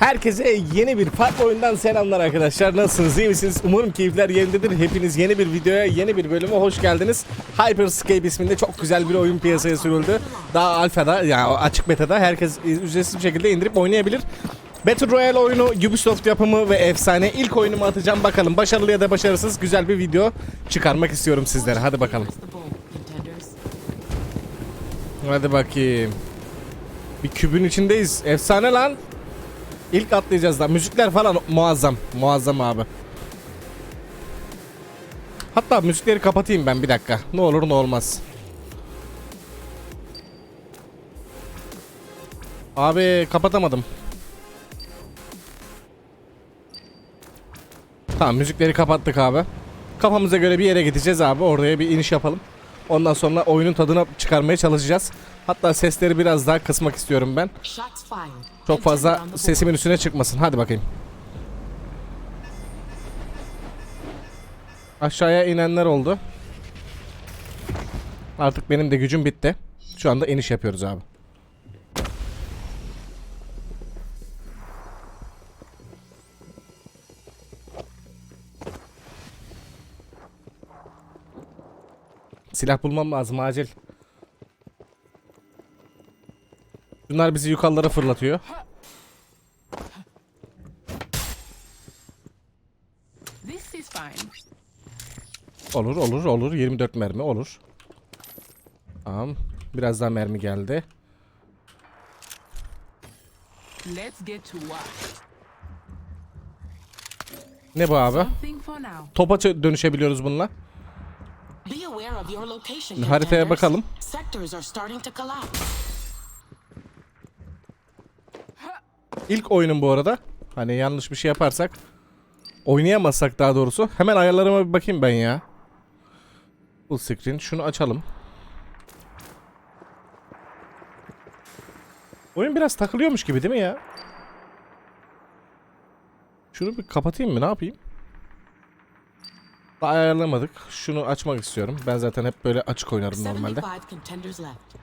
Herkese yeni bir farklı oyundan selamlar arkadaşlar. Nasılsınız? iyi misiniz? Umarım keyifler yerindedir. Hepiniz yeni bir videoya, yeni bir bölüme hoş geldiniz. Hyperscape isminde çok güzel bir oyun piyasaya sürüldü. Daha alfada, yani açık beta'da herkes ücretsiz bir şekilde indirip oynayabilir. Battle Royale oyunu Ubisoft yapımı ve efsane. İlk oyunumu atacağım bakalım. Başarılı ya da başarısız güzel bir video çıkarmak istiyorum sizlere. Hadi bakalım. Hadi bakayım. Bir kübün içindeyiz. Efsane lan. İlk atlayacağız da. Müzikler falan muazzam. Muazzam abi. Hatta müzikleri kapatayım ben bir dakika. Ne olur ne olmaz. Abi kapatamadım. Tamam müzikleri kapattık abi. Kafamıza göre bir yere gideceğiz abi. Oraya bir iniş yapalım. Ondan sonra oyunun tadına çıkarmaya çalışacağız. Hatta sesleri biraz daha kısmak istiyorum ben. Çok fazla sesimin üstüne çıkmasın. Hadi bakayım. Aşağıya inenler oldu. Artık benim de gücüm bitti. Şu anda iniş yapıyoruz abi. Silah bulmam lazım acil. Bunlar bizi yukarılara fırlatıyor. Olur olur olur 24 mermi olur. Tamam. Biraz daha mermi geldi. Let's get to work. Ne bu abi? Topa dönüşebiliyoruz bununla. Be aware of your location. Haritaya bakalım. İlk oyunum bu arada. Hani yanlış bir şey yaparsak oynayamazsak daha doğrusu. Hemen ayarlarıma bir bakayım ben ya. Full screen. Şunu açalım. Oyun biraz takılıyormuş gibi değil mi ya? Şunu bir kapatayım mı? Ne yapayım? Daha ayarlamadık. Şunu açmak istiyorum. Ben zaten hep böyle açık oynarım normalde. 75 contenders left.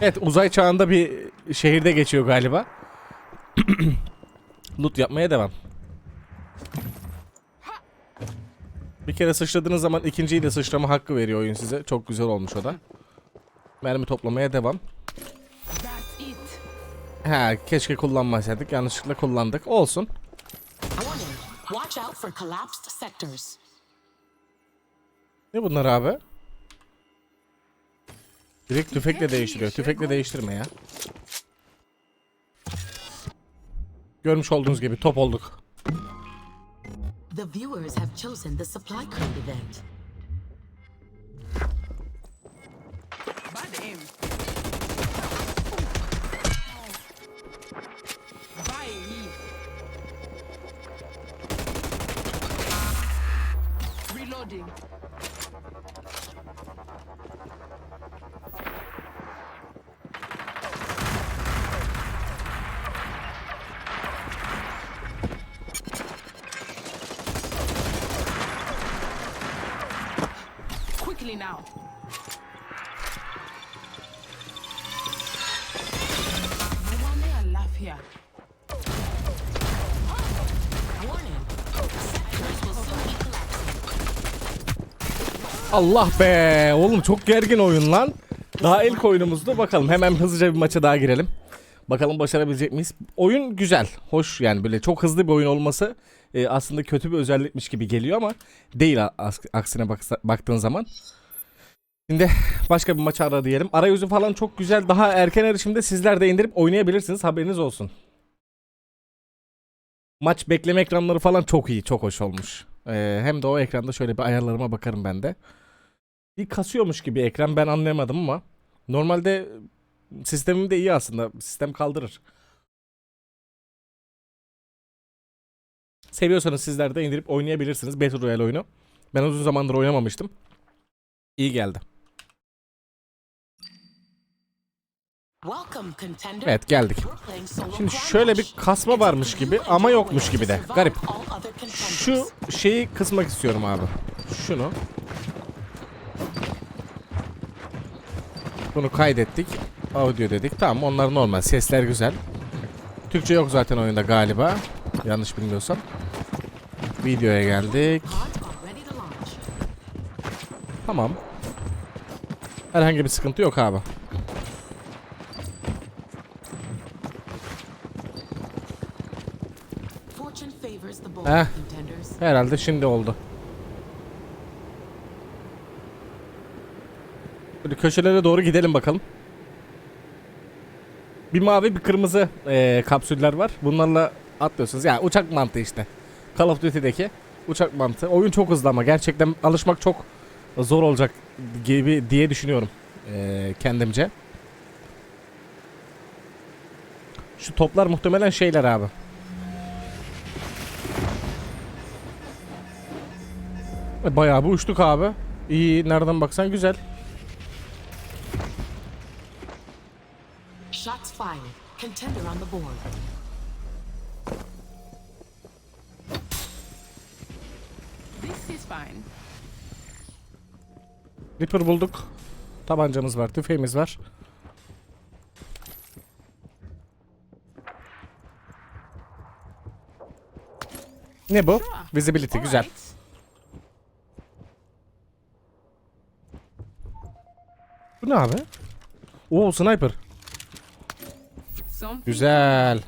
Evet uzay çağında bir şehirde geçiyor galiba. Loot yapmaya devam. Bir kere sıçradığınız zaman ikinciyi de sıçrama hakkı veriyor oyun size. Çok güzel olmuş o da. Mermi toplamaya devam. Ha keşke kullanmasaydık. Yanlışlıkla kullandık. Olsun. Ne bunlar abi? Direkt tüfekle değiştiriyor. Tüfekle değiştirme ya. Görmüş olduğunuz gibi top olduk. The viewers have chosen the supply crate event. Quickly now. Here. Allah be! Oğlum çok gergin oyun lan. Daha ilk oyunumuzdu. Bakalım hemen hızlıca bir maça daha girelim. Bakalım başarabilecek miyiz? Oyun güzel. Hoş yani böyle çok hızlı bir oyun olması e, aslında kötü bir özellikmiş gibi geliyor ama değil aksine baktığın zaman. Şimdi başka bir maç ara diyelim. Arayüzü falan çok güzel. Daha erken erişimde sizler de indirip oynayabilirsiniz. Haberiniz olsun. Maç bekleme ekranları falan çok iyi. Çok hoş olmuş. E, hem de o ekranda şöyle bir ayarlarıma bakarım ben de bir kasıyormuş gibi ekran ben anlayamadım ama normalde sistemim de iyi aslında. Sistem kaldırır. Seviyorsanız sizler de indirip oynayabilirsiniz Battle Royale oyunu. Ben uzun zamandır oynamamıştım. İyi geldi. Welcome, contender. Evet geldik. Şimdi şöyle bir kasma varmış gibi ama yokmuş gibi de. Garip. Şu şeyi kısmak istiyorum abi. Şunu. Bunu kaydettik. Audio dedik. Tamam onlar normal. Sesler güzel. Türkçe yok zaten oyunda galiba. Yanlış bilmiyorsam. Videoya geldik. Tamam. Herhangi bir sıkıntı yok abi. Eh. contenders. Herhalde şimdi oldu. Böyle köşelere doğru gidelim bakalım. Bir mavi bir kırmızı eee, kapsüller var. Bunlarla atlıyorsunuz. Yani uçak mantığı işte. Call of Duty'deki uçak mantığı. Oyun çok hızlı ama gerçekten alışmak çok zor olacak gibi diye düşünüyorum eee, kendimce. Şu toplar muhtemelen şeyler abi. E, Bayağı bir uçtuk abi. İyi nereden baksan güzel. Shots fired. Contender on the board. This is fine. Reaper bulduk. Tabancamız var, tüfeğimiz var. Ne bu? Visibility güzel. Bu ne abi? Oo sniper. Güzel.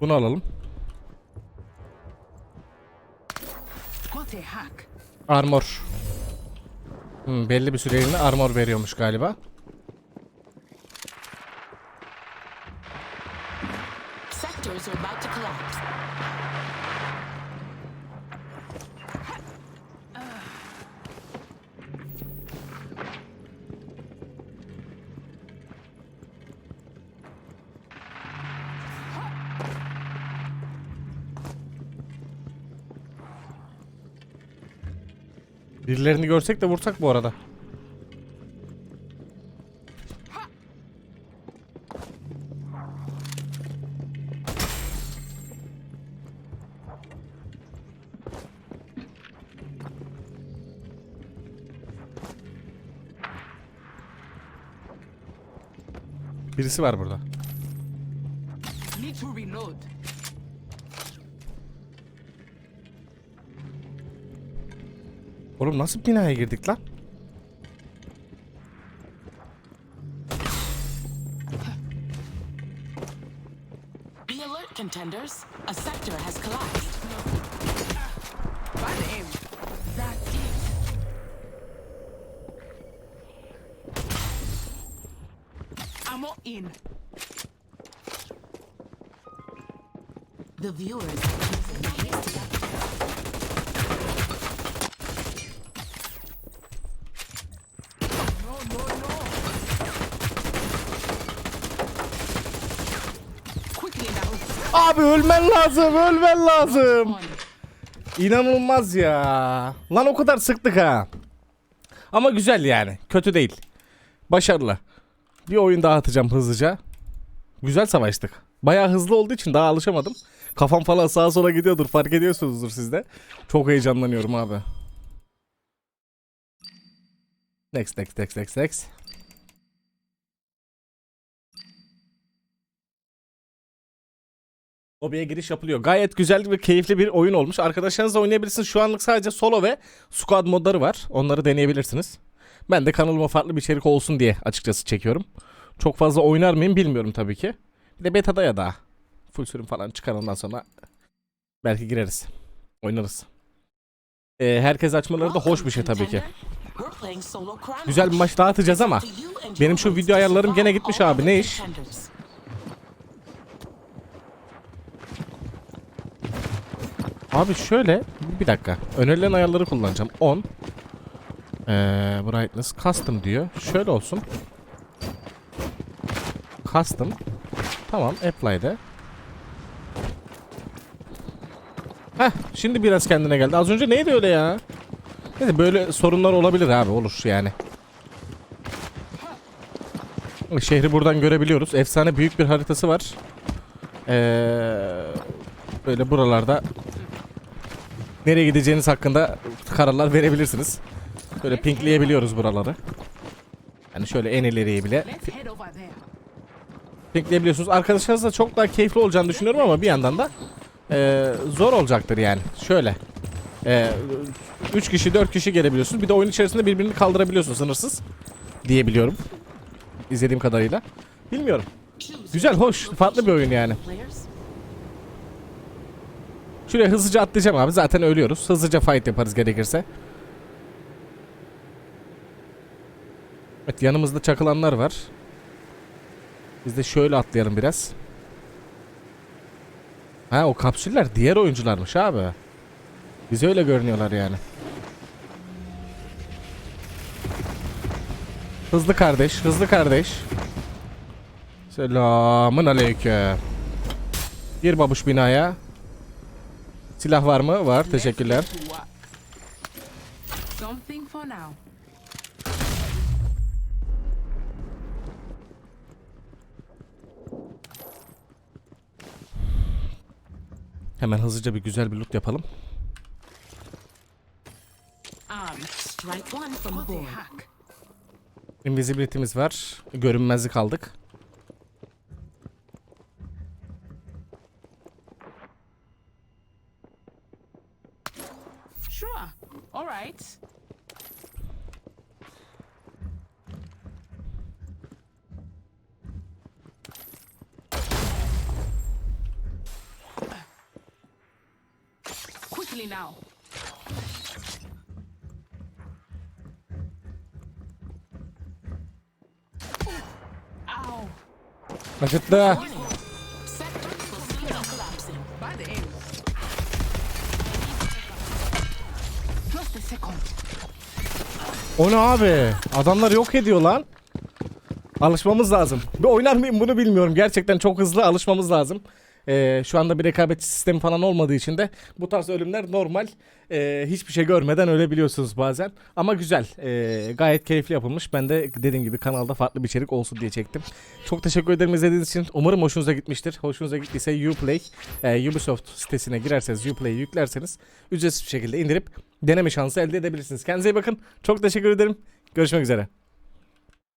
Bunu alalım. Armor. Hmm, belli bir süreliğine armor veriyormuş galiba. Birilerini görsek de vursak bu arada. Birisi var burada. Oğlum nasıl binaya girdik lan? Be alert, contenders. A sector has collapsed. Bad aim. That's it. Ammo in. The viewers have chosen the hasty Abi ölmen lazım, ölmen lazım. İnanılmaz ya. Lan o kadar sıktık ha. Ama güzel yani. Kötü değil. Başarılı. Bir oyun daha atacağım hızlıca. Güzel savaştık. Bayağı hızlı olduğu için daha alışamadım. Kafam falan sağa sola gidiyordur. Fark ediyorsunuzdur siz de. Çok heyecanlanıyorum abi. Next, next, next, next, next. Hobiye giriş yapılıyor. Gayet güzel ve keyifli bir oyun olmuş. Arkadaşlarınızla oynayabilirsiniz. Şu anlık sadece solo ve squad modları var. Onları deneyebilirsiniz. Ben de kanalıma farklı bir içerik olsun diye açıkçası çekiyorum. Çok fazla oynar mıyım bilmiyorum tabii ki. Bir de beta'da ya da full sürüm falan çıkar ondan sonra belki gireriz. Oynarız. Ee, herkes açmaları da hoş bir şey tabii ki. Güzel bir maç daha atacağız ama benim şu video ayarlarım gene gitmiş abi. Ne iş? Abi şöyle bir dakika. Önerilen ayarları kullanacağım. 10 ee, brightness custom diyor. Şöyle olsun. Custom. Tamam, apply'de. Heh, şimdi biraz kendine geldi. Az önce neydi öyle ya? Neyse böyle sorunlar olabilir abi, olur yani. Şehri buradan görebiliyoruz. Efsane büyük bir haritası var. Ee, böyle buralarda nereye gideceğiniz hakkında kararlar verebilirsiniz. Böyle pinkleyebiliyoruz buraları. Yani şöyle en ileriye bile pinkleyebiliyorsunuz. Arkadaşlarınızla çok daha keyifli olacağını düşünüyorum ama bir yandan da e, zor olacaktır yani. Şöyle. 3 kişi 4 kişi gelebiliyorsunuz. Bir de oyun içerisinde birbirini kaldırabiliyorsunuz sınırsız. Diyebiliyorum. İzlediğim kadarıyla. Bilmiyorum. Güzel, hoş, farklı bir oyun yani. Şuraya hızlıca atlayacağım abi. Zaten ölüyoruz. Hızlıca fight yaparız gerekirse. Evet yanımızda çakılanlar var. Biz de şöyle atlayalım biraz. Ha o kapsüller diğer oyuncularmış abi. Bize öyle görünüyorlar yani. Hızlı kardeş, hızlı kardeş. Selamın aleyküm. Gir babuş binaya. Silah var mı? Var. Teşekkürler. Hemen hızlıca bir güzel bir loot yapalım. Invisibility'miz var. Görünmezlik aldık. Sure. All right. Quickly now. Ow. O ne abi? Adamlar yok ediyor lan. Alışmamız lazım. Bir oynar mıyım bunu bilmiyorum. Gerçekten çok hızlı alışmamız lazım. Ee, şu anda bir rekabetçi sistemi falan olmadığı için de bu tarz ölümler normal. Ee, hiçbir şey görmeden ölebiliyorsunuz bazen. Ama güzel. Ee, gayet keyifli yapılmış. Ben de dediğim gibi kanalda farklı bir içerik olsun diye çektim. Çok teşekkür ederim izlediğiniz için. Umarım hoşunuza gitmiştir. Hoşunuza gittiyse Uplay, e, Ubisoft sitesine girerseniz, Uplay'i yüklerseniz ücretsiz bir şekilde indirip deneme şansı elde edebilirsiniz. Kendinize iyi bakın. Çok teşekkür ederim. Görüşmek üzere.